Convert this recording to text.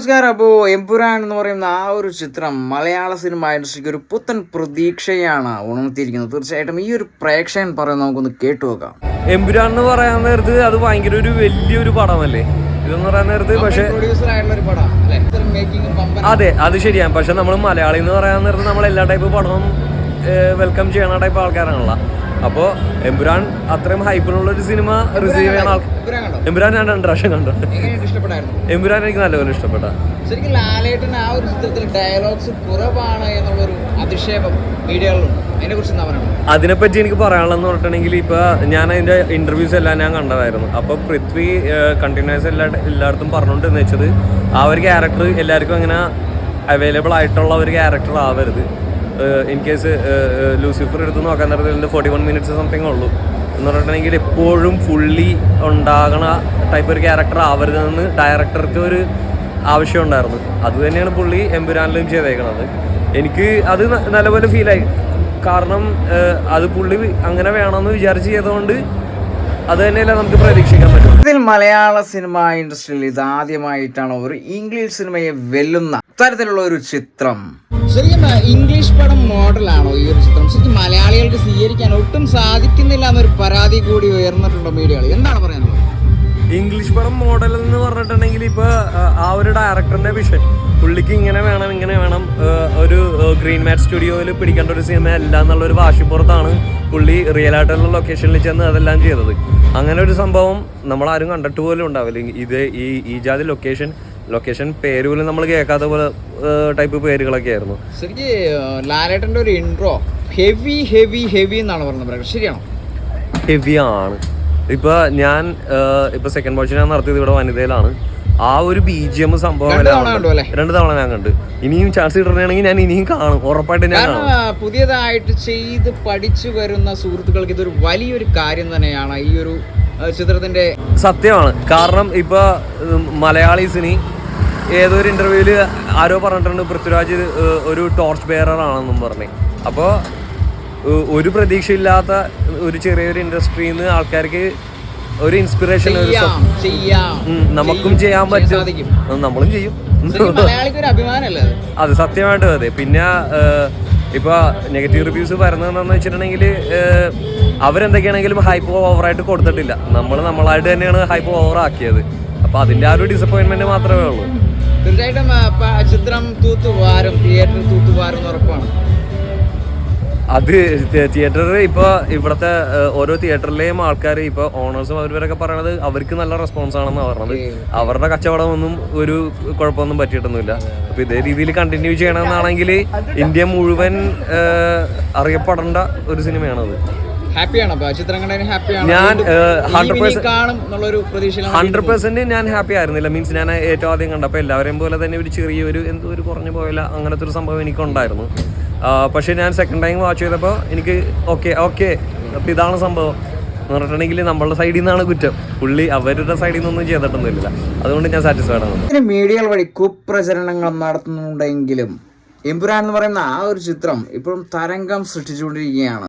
നമസ്കാരം. അപ്പോൾ എംപുരാൻ എന്ന് പറയുന്ന ആ ഒരു ചിത്രം മലയാള സിനിമ ഇൻഡസ്ട്രിക്ക് ഒരു പുത്തൻ പ്രതീക്ഷയാണ് ഉണർത്തിയിരിക്കുന്നത്. തീർച്ചയായിട്ടും ഈ ഒരു പ്രേക്ഷകൻ പറയുന്നത് നമുക്കൊന്ന് കേട്ടു നോക്കാം. എംപുരാൻ എന്ന് പറയാൻ നേരത്ത് അത് ഭയങ്കര ഒരു വലിയൊരു പടമല്ലേ? ഇതെന്ന് പറയാൻ നേരത്ത് പക്ഷേ അതെ അത് ശരിയാണ്. പക്ഷെ നമ്മൾ മലയാളി എന്ന് പറയാൻ നേരത്ത് നമ്മൾ എല്ലാ ടൈപ്പ് പടവും വെൽക്കം ചെയ്യണ ടൈപ്പ് ആൾക്കാരാണല്ലോ. അപ്പോൾ എമ്പുരാൻ അത്രയും ഹൈപ്പിലുള്ള ഒരു സിനിമ റിസീവ് ചെയ്യാൻ ആൾ എമ്പുരാൻ ഞാൻ രണ്ട് പ്രാവശ്യം കണ്ടു. എമ്പുരാൻ എനിക്ക് നല്ലപോലെ ഇഷ്ടപ്പെട്ട. ശരിക്കും ലാലേട്ടൻ ആ ഒരു ചിത്രത്തിൽ ഡയലോഗ്സ് കുറവാണ് എന്നുള്ളൊരു മീഡിയകളിലുണ്ട്. അതിനെപ്പറ്റി എനിക്ക് പറയാനുള്ളതെന്ന് പറഞ്ഞിട്ടുണ്ടെങ്കിൽ ഇപ്പൊ ഞാൻ അതിന്റെ ഇന്റർവ്യൂസ് എല്ലാം ഞാൻ കണ്ടതായിരുന്നു. അപ്പൊ പൃഥ്വി കണ്ടിന്യൂസ് എല്ലാ എല്ലായിടത്തും പറഞ്ഞുകൊണ്ടിരുന്ന വെച്ചത് ആ ഒരു ക്യാരക്ടർ എല്ലാവർക്കും അങ്ങനെ അവൈലബിൾ ആയിട്ടുള്ള ഒരു ക്യാരക്ടർ ആവരുത്. ഇൻ കേസ് ലൂസിഫർ എടുത്ത് നോക്കാൻ നേരത്തിൽ ഫോർട്ടി വൺ മിനിറ്റ്സ് സംതിങ് ഉള്ളൂ. എന്ന് പറഞ്ഞിട്ടുണ്ടെങ്കിൽ എപ്പോഴും ഫുള്ളി ഉണ്ടാകണ ടൈപ്പ് ഒരു ക്യാരക്ടർ ആവരുതെന്ന് ഡയറക്ടർക്ക് ഒരു ആവശ്യം ഉണ്ടായിരുന്നു. അത് തന്നെയാണ് പുള്ളി എമ്പുരാനിലും ചെയ്തേക്കണത്. എനിക്ക് അത് നല്ലപോലെ ഫീലായി കാരണം അത് പുള്ളി അങ്ങനെ വേണമെന്ന് വിചാരിച്ച് ചെയ്തുകൊണ്ട് അത് തന്നെയല്ല നമുക്ക് പ്രതീക്ഷിക്കാൻ പറ്റും ഇതിൽ മലയാള സിനിമ ഇൻഡസ്ട്രിയിൽ ഇതാദ്യമായിട്ടാണ് ഒരു ഇംഗ്ലീഷ് സിനിമയെ വെല്ലുന്ന തരത്തിലുള്ള ഒരു ചിത്രം. ശരിക്കും ഇംഗ്ലീഷ് പടം മോഡലാണോ ഈ ഒരു ചിത്രം? ശരിക്കും മലയാളികൾക്ക് സ്വീകരിക്കാൻ ഒട്ടും സാധിക്കുന്നില്ല എന്നൊരു പരാതി കൂടി ഉയർന്നിട്ടുണ്ട് മീഡിയകൾ എന്താണ് പറയുന്നത് ഇംഗ്ലീഷ് പടം മോഡൽ എന്ന് പറഞ്ഞിട്ടുണ്ടെങ്കിൽ ഇപ്പൊ ആ, ഒരു ഡയറക്ടറിന്റെ വിഷയം പുള്ളിക്ക് ഇങ്ങനെ വേണം ഇങ്ങനെ വേണം ഒരു ഗ്രീൻ മാറ്റ് സ്റ്റുഡിയോയിൽ പിടിക്കേണ്ട ഒരു സിനിമ അല്ല എന്നുള്ള ഒരു വാശിപ്പുറത്താണ് പുള്ളി റിയൽ ആയിട്ടുള്ള ലൊക്കേഷനിൽ ചെന്ന് അതെല്ലാം ചെയ്തത്. അങ്ങനെ ഒരു സംഭവം നമ്മളാരും കണ്ടിട്ട് പോലും ഉണ്ടാവില്ല. ഇത് ഈ ഈ ജാതി ലൊക്കേഷൻ ലൊക്കേഷൻ പേര് പോലും നമ്മൾ കേൾക്കാത്ത പോലെ ടൈപ്പ് പേരുകളൊക്കെ ആയിരുന്നു. ശരിക്കും ലാലേട്ടന്റെ ഒരു ഇൻട്രോ ഹെവി ഹെവി ഹെവി എന്നാണ് പറഞ്ഞത് ശരിയാണോ? ഹെവി ആണ്. ഇപ്പൊ ഞാൻ ഇപ്പൊ സെക്കൻഡ് പോർഷൻ ഞാൻ നടത്തിയത് ഇവിടെ വനിതയിലാണ്. ആ ഒരു ബി ജി എം സംഭവം രണ്ട് തവണ ഞാൻ കണ്ടു. ഇനിയും ചാൻസ് കിട്ടണമെങ്കിൽ ഞാൻ ഇനിയും കാണും. ഉറപ്പായിട്ട് ഞാൻ പുതിയതായിട്ട് ചെയ്ത് പഠിച്ചു വരുന്ന സുഹൃത്തുക്കൾക്ക് ഇതൊരു വലിയൊരു കാര്യം തന്നെയാണ് ഈ ഒരു ചിത്രത്തിന്റെ സത്യമാണ്. കാരണം ഇപ്പൊ ഉം, മലയാളീസിന് ഒരു ഇന്റർവ്യൂവിൽ ആരോ പറഞ്ഞിട്ടുണ്ട് പൃഥ്വിരാജ് ഒരു ടോർച്ച് ബെയറർ ആണെന്നും പറഞ്ഞ്. അപ്പോൾ ഒരു പ്രതീക്ഷയില്ലാത്ത ഒരു ചെറിയൊരു ഇൻഡസ്ട്രിയിൽ നിന്ന് ആൾക്കാർക്ക് ഒരു ഇൻസ്പിറേഷൻ ഒരു നമുക്കും ചെയ്യാൻ പറ്റും. നമ്മളും ചെയ്യും. അത്? സത്യമായിട്ടും അതെ. പിന്നെ ഇപ്പൊ നെഗറ്റീവ് റിവ്യൂസ് വരുന്നതെന്ന് വെച്ചിട്ടുണ്ടെങ്കിൽ അവരെന്തൊക്കെയാണെങ്കിലും ഹൈപ്പ് ഓവറായിട്ട് കൊടുത്തിട്ടില്ല. നമ്മൾ നമ്മളായിട്ട് തന്നെയാണ് ഹൈപ്പ് ഓവർ ആക്കിയത്. അപ്പൊ അതിന്റെ ആ ഒരു ഡിസപ്പോയിന്റ്മെന്റ് മാത്രമേ ഉള്ളൂ. തീർച്ചയായിട്ടും ചിത്രം തൂത്തുവാരും തിയേറ്റർ തൂത്തുവാരും ഉറപ്പാണ്. അത് തിയേറ്ററിൽ ഇപ്പൊ ഇവിടുത്തെ ഓരോ തിയേറ്ററിലെയും ആൾക്കാർ ഇപ്പൊ ഓണേഴ്സും അവരവരൊക്കെ പറയണത് അവർക്ക് നല്ല റെസ്പോൺസ് ആണെന്ന് പറഞ്ഞത്. അവരുടെ കച്ചവടമൊന്നും ഒരു കുഴപ്പമൊന്നും പറ്റിയിട്ടൊന്നുമില്ല. അപ്പൊ ഇതേ രീതിയിൽ കണ്ടിന്യൂ ചെയ്യണമെന്നാണെങ്കിൽ ഇന്ത്യ മുഴുവൻ അറിയപ്പെടേണ്ട ഒരു സിനിമയാണത്. ഞാൻ, 100% കാണും എന്നുള്ളൊരു പ്രതീക്ഷയിലാണ് ഹൺഡ്രഡ് പെർസെന്റ് ഞാൻ ഹാപ്പി ആയിരുന്നില്ല. മീൻസ് ഞാൻ ഏറ്റവും ആദ്യം കണ്ടപ്പോൾ എല്ലാവരെയും പോലെ തന്നെ ഒരു ചെറിയൊരു എന്തോ ഒരു കുറഞ്ഞു പോയല്ല അങ്ങനത്തെ ഒരു സംഭവം എനിക്കുണ്ടായിരുന്നു. പക്ഷേ ഞാൻ സെക്കൻഡ് ടൈം വാച്ച് ചെയ്തപ്പോൾ എനിക്ക് ഓക്കെ ഓക്കെ അപ്പോൾ ഇതാണ് സംഭവം. എന്ന് പറഞ്ഞിട്ടുണ്ടെങ്കിൽ നമ്മളുടെ സൈഡിൽ നിന്നാണ് കുറ്റം. പുള്ളി അവരുടെ സൈഡിൽ നിന്നൊന്നും ചെയ്തിട്ടൊന്നുമില്ല. അതുകൊണ്ട് ഞാൻ സാറ്റിസ്ഫൈഡ് ആണ്. ഇതിന് മീഡിയകൾ വഴി കുപ്രചരണങ്ങൾ നടത്തുന്നുണ്ടെങ്കിലും എമ്പുരാൻ എന്ന് പറയുന്ന ആ ഒരു ചിത്രം ഇപ്പോഴും തരംഗം സൃഷ്ടിച്ചുകൊണ്ടിരിക്കുകയാണ്.